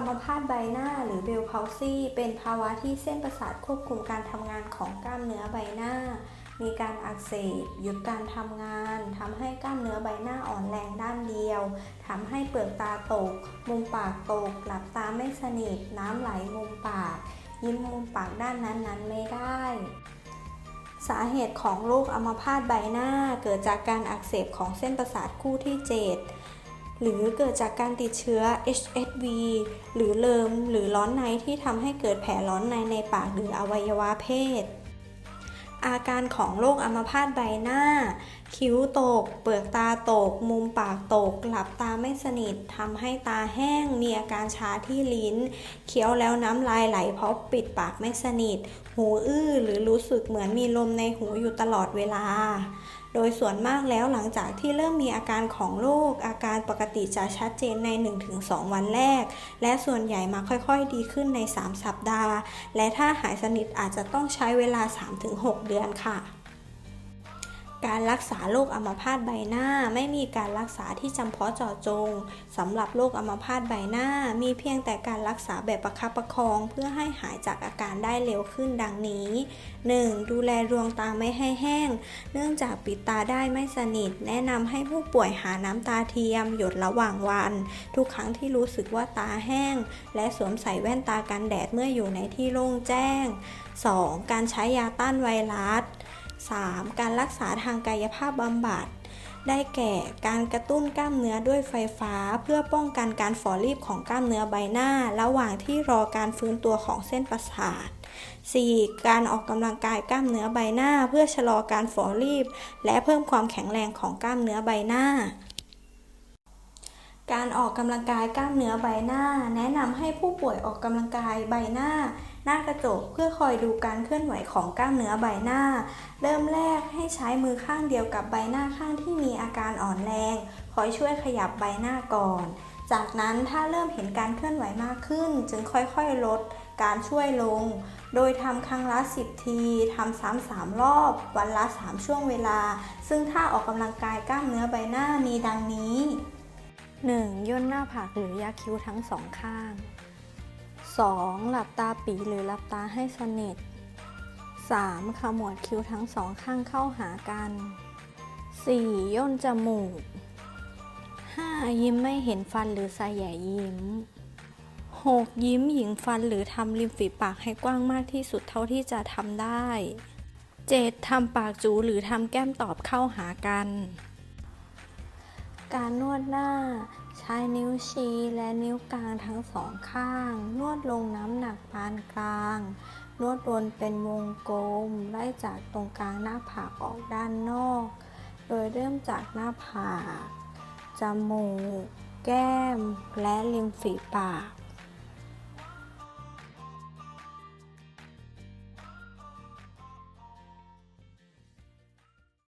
อัมพาตใบหน้าหรือเบลพาซีเป็นภาวะที่เส้นประสาทควบคุมการทำงานของกล้ามเนื้อใบหน้า มีการอักเสบหยุดการทำงานทำให้กล้ามเนื้อใบหน้าอ่อนแรงด้านเดียวทำให้เปลือกตาตก มุมปากตก หลับตาไม่สนิท น้ำไหลมุมปาก ยิ้มมุมปากด้านนั้นๆไม่ได้สาเหตุของโรคอัมพาตใบหน้าเกิดจากการอักเสบของเส้นประสาทคู่ที่ 7 หรือเกิดจากการติดเชื้อ HSV หรือเลิมหรือร้อนในที่ทำให้เกิดแผลร้อนในในปากหรืออวัยวะเพศ อาการของโรคอัมพาตใบหน้า คิ้วตก เปลือกตาตก มุมปากตก หลับตาไม่สนิททำให้ตาแห้ง มีอาการชาที่ลิ้น เคี้ยวแล้วน้ำลายไหลเพราะปิดปากไม่สนิท หูอื้อหรือรู้สึกเหมือนมีลมในหูอยู่ตลอดเวลา โดยส่วนมากแล้วหลังจากที่เริ่มมีอาการของโรคอาการปกติจะชัดเจนใน 1-2 วันแรก และส่วนใหญ่มาค่อยๆ ดีขึ้นใน 3 สัปดาห์ และถ้าหายสนิทอาจจะต้องใช้เวลา 3-6 เดือนค่ะ การรักษาโรคอัมพาตใบหน้า ไม่มีการรักษาที่จำเพาะเจาะจงสำหรับโรคอัมพาตใบหน้า มีเพียงแต่การรักษาแบบประคับประคอง เพื่อให้หายจากอาการได้เร็วขึ้นดังนี้ 1. ดูแลดวงตาไม่ให้แห้ง เนื่องจากปิดตาได้ไม่สนิท แนะนำให้ผู้ป่วยหาน้ำตาเทียม หยดระหว่างวัน ทุกครั้งที่รู้สึกว่าตาแห้ง และสวมใส่แว่นตากันแดดเมื่ออยู่ในที่โล่งแจ้ง 2. การใช้ยาต้านไวรัส 3. การรักษาทางกายภาพบำบัด ได้แก่การกระตุ้นกล้ามเนื้อด้วยไฟฟ้า เพื่อป้องกันการฝ่อรีบของกล้ามเนื้อใบหน้า ระหว่างที่รอการฟื้นตัวของเส้นประสาท 4. การออกกำลังกายกล้ามเนื้อใบหน้า เพื่อชะลอการฝ่อรีบ และเพิ่มความแข็งแรงของกล้ามเนื้อใบหน้าการออกกำลังกายกล้ามเนื้อใบหน้า แนะนำให้ผู้ป่วยออกกำลังกายใบหน้า หน้ากระจกเพื่อคอยดูการเคลื่อนไหวของกล้ามเนื้อใบหน้า เริ่มแรกให้ใช้มือข้างเดียวกับใบหน้าข้างที่มีอาการอ่อนแรง คอยช่วยขยับใบหน้าก่อน จากนั้นถ้าเริ่มเห็นการเคลื่อนไหวมากขึ้น จึงค่อยๆลดการช่วยลง โดยทำครั้งละ 10 ทีทำซ้ำ3รอบ วันละ 3 ช่วงเวลา ซึ่งถ้าออกกำลังกายกล้ามเนื้อใบหน้ามีดังนี้ 1. ย่นหน้าผากหรือยักคิ้วทั้งสองข้าง 2. หลับตาปีหรือหลับตาให้สนิท 3. ขมวดคิ้วทั้งสองข้างเข้าหากัน 4. ย่นจมูก 5. ยิ้มไม่เห็นฟันหรือสายแย่ยิ้ม 6. ยิ้มหยิงฟันหรือทำริมฝีปากให้กว้างมากที่สุดเท่าที่จะทำได้ 7. ทำปากจูหรือทำแก้มตอบเข้าหากัน การนวดหน้า ใช้นิ้วชี้และนิ้วกลางทั้งสองข้าง นวดลงน้ำหนักปานกลาง นวดวนเป็นวงกลมไล่จากตรงกลางหน้าผากออกด้านนอก โดยเริ่มจากหน้าผาก จมูก แก้ม และริมฝีปาก